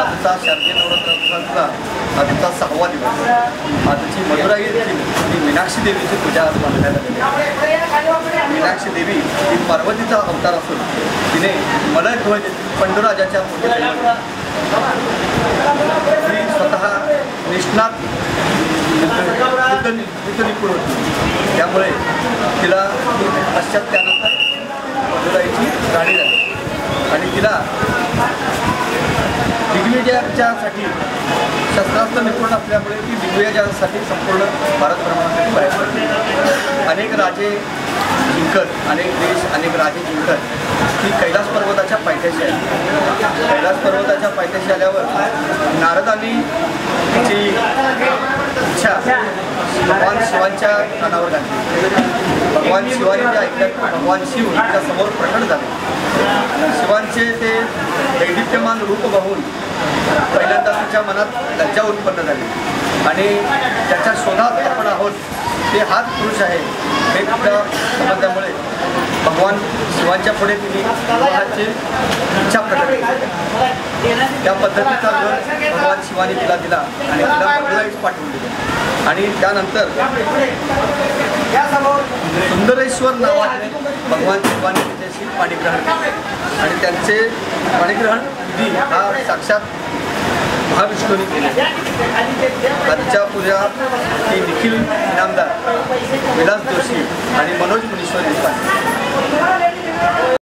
आजचा शारदीय नवरात्राचा आजचा सहावा दिवस. आजची मधुराई आणि मीनाक्षी देवीची पूजा आज मानण्यात आलेली मीनाक्षी देवी ही पार्वतीचा अवतार असून तिने मला ध्वज पंडुराजाच्या ही स्वतः निष्णात युद्ध निपुण होती. त्यामुळे तिला पश्चात त्यानंतर दिग्विजयाच्यासाठी शस्त्रास्त्र निपुण असल्यामुळे ती दिग्विजयासाठी संपूर्ण भारत भ्रमणासाठी बाहेर पडली अनेक राजे जिंकत अनेक देश अनेक राजे जिंकत. ती कैलास पर्वताच्या पायथ्याशी आली. कैलास पर्वताच्या पायथ्याशी आल्यावर नारदांनी जी भगवान शिवांच्या कानावर घातली. भगवान शिवाने ते ऐकल्यात भगवान शिव समोर प्रकट झाले. शिवांचे ते दैदिप्यमान रूप बघून पहिल्यांदा तुमच्या मनात लज्जा उत्पन्न झाली. आणि त्याच्या शोधात आपण आहोत ते हाच पुरुष आहे हे तिच्या समजल्यामुळे भगवान शिवांच्या पुढे तिने विवाहाची इच्छा प्रकट केली. त्या पद्धतीचा वर भगवान शिवाने तिला दिला आणि तिला मदुराईच पाठवून दिली. आणि त्यानंतर सुंदरेश्वर नावाने भगवान शिवाने त्याच्याशी पाणीग्रहण केले. आणि त्यांचे पाणीग्रहण विधी हा साक्षात महाविष्णूने केले आजच्या पूजा ही निखिल इनामदार विलास जोशी आणि मनोज मुनीश्वर देशपांडे